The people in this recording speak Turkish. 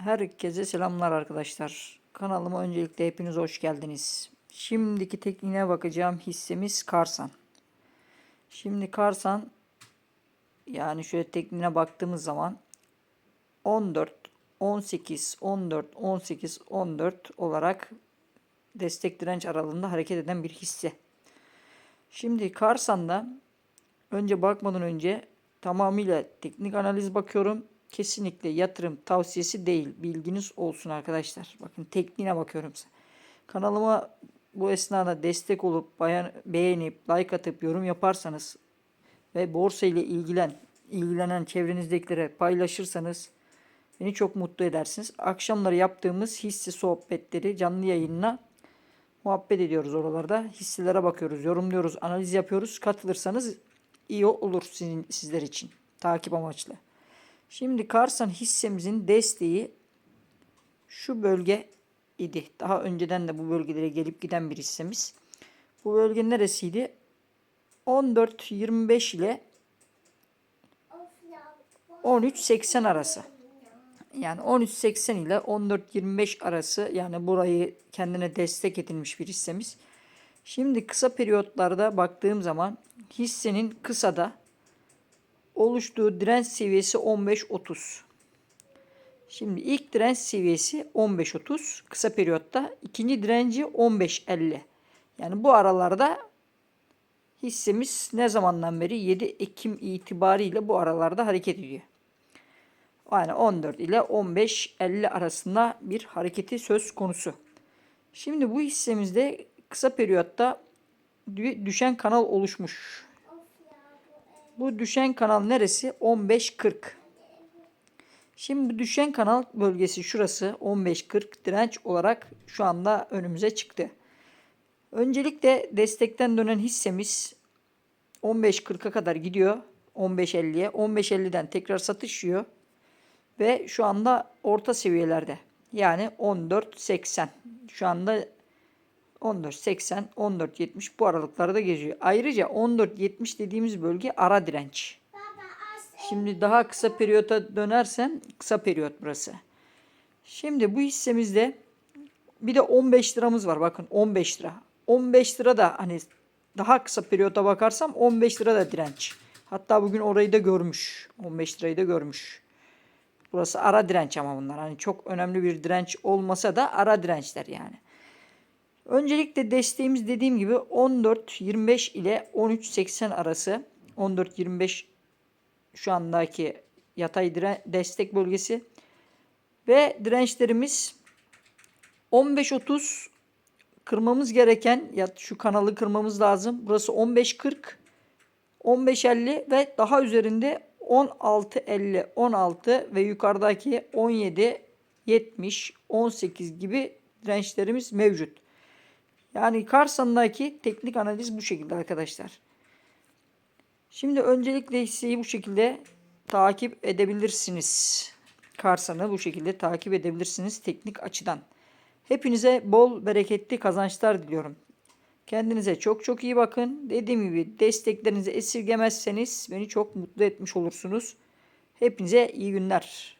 Herkese selamlar arkadaşlar. Kanalıma öncelikle hepiniz hoş geldiniz. Şimdiki tekniğine bakacağım hissemiz Karsan. Şimdi Karsan yani şöyle tekniğine baktığımız zaman 14, 18, 14, 18, 14 olarak destek direnç aralığında hareket eden bir hisse. Şimdi Karsan'da önce bakmadan önce tamamıyla teknik analiz bakıyorum. Kesinlikle yatırım tavsiyesi değil. Bilginiz olsun arkadaşlar. Bakın tekniğine bakıyorum. Kanalıma bu esnada destek olup beğenip like atıp yorum yaparsanız ve borsa ile ilgilen ilgilenen çevrenizdekilere paylaşırsanız beni çok mutlu edersiniz. Akşamları yaptığımız hisse sohbetleri canlı yayınla muhabbet ediyoruz oralarda. Hisselere bakıyoruz, yorumluyoruz, analiz yapıyoruz. Katılırsanız iyi olur sizin, sizler için. Takip amaçlı. Şimdi Karsan hissemizin desteği şu bölge idi. Daha önceden de bu bölgelere gelip giden bir hissemiz. Bu bölge neresiydi? 14.25 ile 13.80 arası. Yani 13.80 ile 14.25 arası yani burayı kendine destek edilmiş bir hissemiz. Şimdi kısa periyotlarda baktığım zaman hissenin kısada oluştuğu direnç seviyesi 15.30. Şimdi ilk direnç seviyesi 15.30 kısa periyotta. ikinci direnci 15.50. Yani bu aralarda hissemiz ne zamandan beri 7 Ekim itibariyle bu aralarda hareket ediyor. Yani 14 ile 15.50 arasında bir hareketi söz konusu. Şimdi bu hissemizde kısa periyotta düşen kanal oluşmuş. Bu düşen kanal neresi? 15.40. Şimdi bu düşen kanal bölgesi şurası 15.40 direnç olarak şu anda önümüze çıktı. Öncelikle destekten dönen hissemiz 15.40'a kadar gidiyor. 15.50'ye. 15.50'den tekrar satış yiyor. Ve şu anda orta seviyelerde. Yani 14.80. Şu anda 14.80, 14.70 bu aralıklarda geziyor. Ayrıca 14.70 dediğimiz bölge ara direnç. Şimdi daha kısa periyota dönersem kısa periyot burası. Şimdi bu hissemizde bir de 15 liramız var. Bakın 15 lira. 15 lira da hani daha kısa periyota bakarsam 15 lira da direnç. Hatta bugün orayı da görmüş. 15 lirayı da görmüş. Burası ara direnç ama bunlar. Hani çok önemli bir direnç olmasa da ara dirençler yani. Öncelikle desteğimiz dediğim gibi 14.25 ile 13.80 arası. 14.25 şu andaki yatay destek bölgesi. Ve dirençlerimiz 15.30 kırmamız gereken ya şu kanalı kırmamız lazım. Burası 15.40 15.50 ve daha üzerinde 16.50 16 ve yukarıdaki 17 70 18 gibi dirençlerimiz mevcut. Yani Karsan'daki teknik analiz bu şekilde arkadaşlar. Şimdi öncelikle hisseyi bu şekilde takip edebilirsiniz. Karsan'ı bu şekilde takip edebilirsiniz teknik açıdan. Hepinize bol bereketli kazançlar diliyorum. Kendinize çok çok iyi bakın. Dediğim gibi desteklerinizi esirgemezseniz beni çok mutlu etmiş olursunuz. Hepinize iyi günler.